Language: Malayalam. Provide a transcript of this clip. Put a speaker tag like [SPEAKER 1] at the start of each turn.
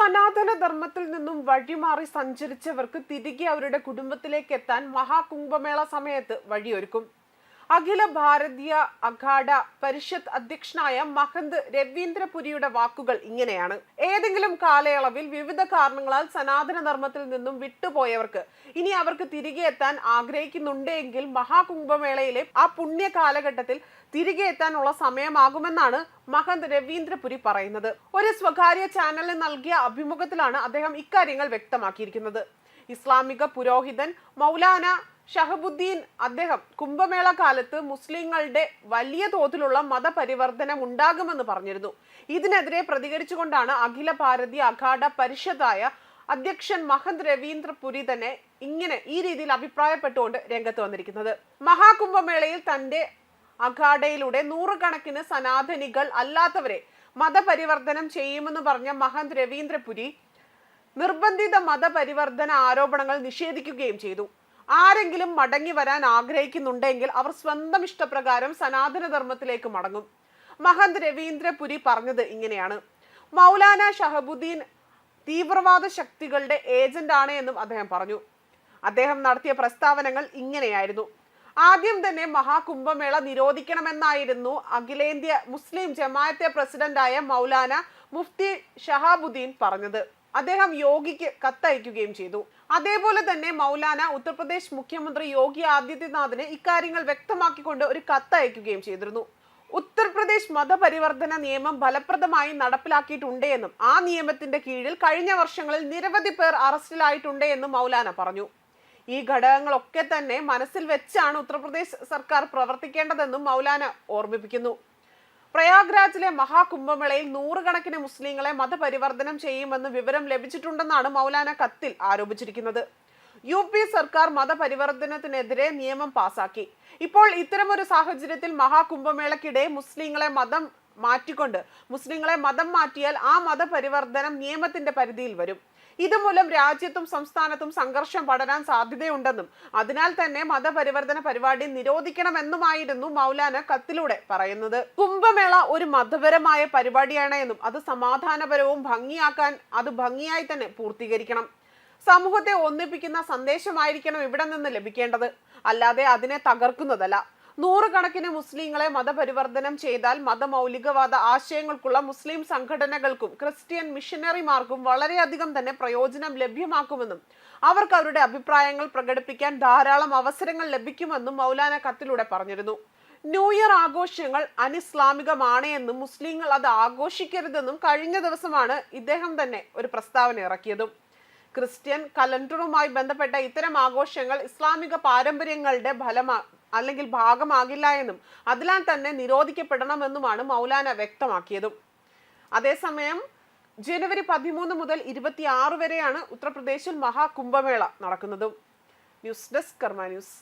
[SPEAKER 1] സനാതന ധർമ്മത്തിൽ നിന്നും വഴിമാറി സഞ്ചരിച്ചവർക്ക് തിരികെ അവരുടെ കുടുംബത്തിലേക്ക് എത്താൻ മഹാകുംഭമേള സമയത്ത് വഴിയൊരുക്കും. അഖില ഭാരതീയ അഖാഡ പരിഷത്ത് അധ്യക്ഷനായ മഹന്ത് രവീന്ദ്രപുരിയുടെ വാക്കുകൾ ഇങ്ങനെയാണ്. ഏതെങ്കിലും കാലയളവിൽ വിവിധ കാരണങ്ങളാൽ സനാതന ധർമ്മത്തിൽ നിന്നും വിട്ടുപോയവർക്ക് ഇനി അവർക്ക് തിരികെ എത്താൻ ആഗ്രഹിക്കുന്നുണ്ടെങ്കിൽ മഹാകുംഭമേളയിലെ ആ പുണ്യ കാലഘട്ടത്തിൽ തിരികെ എത്താനുള്ള സമയമാകുമെന്നാണ് മഹന്ത് രവീന്ദ്രപുരി പറയുന്നത്. ഒരു സ്വകാര്യ ചാനലിന് നൽകിയ അഭിമുഖത്തിലാണ് അദ്ദേഹം ഇക്കാര്യങ്ങൾ വ്യക്തമാക്കിയിരിക്കുന്നത്. ഇസ്ലാമിക പുരോഹിതൻ മൗലാന ഷഹബുദ്ദീൻ അദ്ദേഹം കുംഭമേള കാലത്ത് മുസ്ലിങ്ങളുടെ വലിയ തോതിലുള്ള മതപരിവർത്തനം ഉണ്ടാകുമെന്ന് പറഞ്ഞിരുന്നു. ഇതിനെതിരെ പ്രതികരിച്ചുകൊണ്ടാണ് അഖില ഭാരതീയ അഖാഡ പരിഷത്തായ അധ്യക്ഷൻ മഹന്ത് രവീന്ദ്ര പുരി തന്നെ ഇങ്ങനെ ഈ രീതിയിൽ അഭിപ്രായപ്പെട്ടുകൊണ്ട് രംഗത്ത് വന്നിരിക്കുന്നത്. മഹാകുംഭമേളയിൽ തന്റെ അഖാഡയിലൂടെ നൂറുകണക്കിന് സനാതനികൾ അല്ലാത്തവരെ മതപരിവർത്തനം ചെയ്യുമെന്ന് പറഞ്ഞ മഹന്ത് രവീന്ദ്രപുരി നിർബന്ധിത മതപരിവർത്തന ആരോപണങ്ങൾ നിഷേധിക്കുകയും ചെയ്തു. ആരെങ്കിലും മടങ്ങി വരാൻ ആഗ്രഹിക്കുന്നുണ്ടെങ്കിൽ അവർ സ്വന്തം ഇഷ്ടപ്രകാരം സനാതനധർമ്മത്തിലേക്ക് മടങ്ങും. മഹന്ത് രവീന്ദ്രപുരി പറഞ്ഞത് ഇങ്ങനെയാണ്. മൗലാന ഷഹബുദ്ദീൻ തീവ്രവാദ ശക്തികളുടെ ഏജന്റ് ആണ് എന്നും അദ്ദേഹം പറഞ്ഞു. അദ്ദേഹം നടത്തിയ പ്രസ്താവനകൾ ഇങ്ങനെയായിരുന്നു. ആദ്യം തന്നെ മഹാകുംഭമേള നിരോധിക്കണമെന്നായിരുന്നു അഖിലേന്ത്യ മുസ്ലിം ജമാഅത്തെ പ്രസിഡന്റായ മൗലാന മുഫ്തി ഷഹാബുദ്ദീൻ പറഞ്ഞത്. അദ്ദേഹം യോഗിക്ക് കത്തയക്കുകയും ചെയ്തു. അതേപോലെ തന്നെ മൗലാന ഉത്തർപ്രദേശ് മുഖ്യമന്ത്രി യോഗി ആദിത്യനാഥിന് ഇക്കാര്യങ്ങൾ വ്യക്തമാക്കിക്കൊണ്ട് ഒരു കത്തയക്കുകയും ചെയ്തിരുന്നു. ഉത്തർപ്രദേശ് മതപരിവർത്തന നിയമം ഫലപ്രദമായി നടപ്പിലാക്കിയിട്ടുണ്ട് എന്നും ആ നിയമത്തിന്റെ കീഴിൽ കഴിഞ്ഞ വർഷങ്ങളിൽ നിരവധി പേർ അറസ്റ്റിലായിട്ടുണ്ട് എന്നും മൗലാന പറഞ്ഞു. ഈ ഘടകങ്ങളൊക്കെ തന്നെ മനസ്സിൽ വെച്ചാണ് ഉത്തർപ്രദേശ് സർക്കാർ പ്രവർത്തിക്കേണ്ടതെന്നും മൗലാന ഓർമ്മിപ്പിക്കുന്നു. പ്രയാഗ്രാജിലെ മഹാകുംഭമേളയിൽ നൂറുകണക്കിന് മുസ്ലിങ്ങളെ മതപരിവർത്തനം ചെയ്യുമെന്ന് വിവരം ലഭിച്ചിട്ടുണ്ടെന്നാണ് മൗലാന കത്തിൽ ആരോപിച്ചിരിക്കുന്നത്. യു പി സർക്കാർ മതപരിവർത്തനത്തിനെതിരെ നിയമം പാസാക്കി. ഇപ്പോൾ ഇത്തരമൊരു സാഹചര്യത്തിൽ മഹാകുംഭമേളക്കിടെ മുസ്ലിങ്ങളെ മതം മാറ്റിക്കൊണ്ട് മുസ്ലിങ്ങളെ മതം മാറ്റിയാൽ ആ മതപരിവർത്തനം നിയമത്തിന്റെ പരിധിയിൽ വരും. ഇതുമൂലം രാജ്യത്തും സംസ്ഥാനത്തും സംഘർഷം പടരാൻ സാധ്യതയുണ്ടെന്നും അതിനാൽ തന്നെ മതപരിവർത്തന പരിപാടി നിരോധിക്കണമെന്നുമായിരുന്നു മൗലാന കത്തിലൂടെ പറയുന്നത്. കുംഭമേള ഒരു മതപരമായ പരിപാടിയാണ് എന്നും അത് സമാധാനപരവും ഭംഗിയാക്കാൻ അത് ഭംഗിയായി തന്നെ പൂർത്തീകരിക്കണം. സമൂഹത്തെ ഒന്നിപ്പിക്കുന്ന സന്ദേശമായിരിക്കണം ഇവിടെ നിന്ന് ലഭിക്കേണ്ടത്. അല്ലാതെ അതിനെ തകർക്കുന്നതല്ല. നൂറുകണക്കിന് മുസ്ലിങ്ങളെ മതപരിവർത്തനം ചെയ്താൽ മതമൗലികവാദ ആശയങ്ങൾക്കുള്ള മുസ്ലിം സംഘടനകൾക്കും ക്രിസ്ത്യൻ മിഷനറിമാർക്കും വളരെയധികം തന്നെ പ്രയോജനം ലഭ്യമാക്കുമെന്നും അവർക്ക് അവരുടെ അഭിപ്രായങ്ങൾ പ്രകടിപ്പിക്കാൻ ധാരാളം അവസരങ്ങൾ ലഭിക്കുമെന്നും മൗലാന കത്തിലൂടെ പറഞ്ഞിരുന്നു. ന്യൂ ഇയർ ആഘോഷങ്ങൾ അനിസ്ലാമികമാണ് എന്നും മുസ്ലിങ്ങൾ അത് ആഘോഷിക്കരുതെന്നും കഴിഞ്ഞ ദിവസമാണ് ഇദ്ദേഹം തന്നെ ഒരു പ്രസ്താവന ഇറക്കിയതും. ക്രിസ്ത്യൻ കലണ്ടറുമായി ബന്ധപ്പെട്ട ഇത്തരം ആഘോഷങ്ങൾ ഇസ്ലാമിക പാരമ്പര്യങ്ങളുടെ ഫലമാ അല്ലെങ്കിൽ ഭാഗമാകില്ല എന്നും അതിനാൽ തന്നെ നിരോധിക്കപ്പെടണമെന്നുമാണ് മൗലാന വ്യക്തമാക്കിയതും. അതേസമയം ജനുവരി പതിമൂന്ന് മുതൽ ഇരുപത്തി ആറ് വരെയാണ് ഉത്തർപ്രദേശിൽ മഹാകുംഭമേള നടക്കുന്നതും. News desk Karma news.